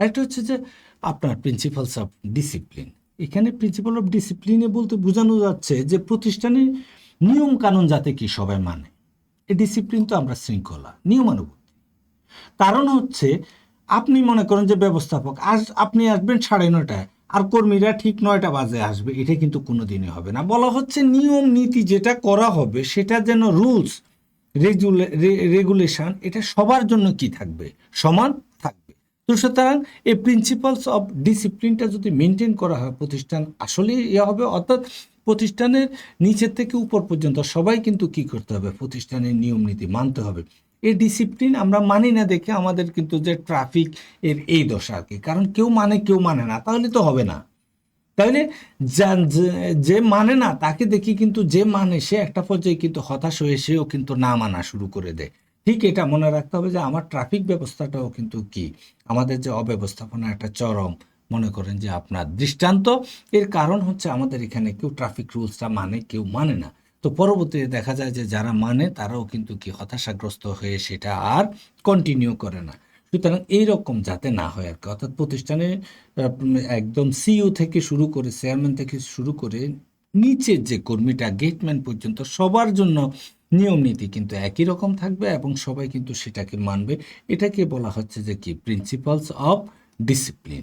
একটা হচ্ছে যে আপনার প্রিন্সিপালস অফ ডিসিপ্লিন এখানে প্রিন্সিপাল অফ ডিসিপ্লিনে বলতে বোঝানো যাচ্ছে যে প্রতিষ্ঠানের নিয়ম কানুন যাতে কি সবাই মানে। এই ডিসিপ্লিন তো আমরা শৃঙ্খলা, নিয়মানুবর্তী। কারণ হচ্ছে আপনি মনে করেন যে ব্যবস্থাপক, আজ আপনি আসবেন সাড়ে নয়টায়, আর কর্মীরা ঠিক নয়টা বাজে আসবে, এটা কিন্তু কোনো দিনই হবে না। বলা হচ্ছে নিয়ম, নীতি যেটা করা হবে, সেটা যেন রুলস রেগুলে রেগুলেশন এটা সবার জন্য কি থাকবে? সমান থাকবে। তো সুতরাং এই প্রিন্সিপালস অফ ডিসিপ্লিনটা যদি মেনটেন করা হয়, প্রতিষ্ঠান আসলে ইয়ে হবে। অর্থাৎ প্রতিষ্ঠানের নিচের থেকে উপর পর্যন্ত সবাই কিন্তু কি করতে হবে? প্রতিষ্ঠানের নিয়ম নীতি মানতে হবে। এই ডিসিপ্লিন আমরা মানি না দেখে আমাদের কিন্তু যে ট্রাফিক এর এই দশা আর কি। কারণ কেউ মানে কেউ মানে না, তাহলে তো হবে না। তাহলে যা- মানে না, তাকে দেখি কিন্তু যে মানে সে একটা পর্যায়ে কিন্তু হতাশ হয়ে সেও কিন্তু না মানা শুরু করে দেয়। ঠিক এটা মনে রাখতে হবে যে আমার ট্রাফিক ব্যবস্থাটাও কিন্তু কি? আমাদের যে অব্যবস্থাপনা একটা চরম, মনে করেন যে আপনার দৃষ্টান্ত। এর কারণ হচ্ছে আমাদের এখানে কেউ ট্রাফিক রুলসটা মানে কেউ মানে না। তো পরবর্তীতে দেখা যায় যে যারা মানে তারাও কিন্তু কি হতাশাগ্রস্ত হয়ে সেটা আর কন্টিনিউ করে না। সুতরাং এইরকম যাতে না হয় আর কি। অর্থাৎ প্রতিষ্ঠানে একদম সিইও থেকে শুরু করে চেয়ারম্যান থেকে শুরু করে নিচের যে কর্মীটা গেটম্যান পর্যন্ত সবার জন্য নিয়ম নীতি কিন্তু একই রকম থাকবে এবং সবাই কিন্তু সেটাকে মানবে। এটাকে বলা হচ্ছে যে কি? Principles of discipline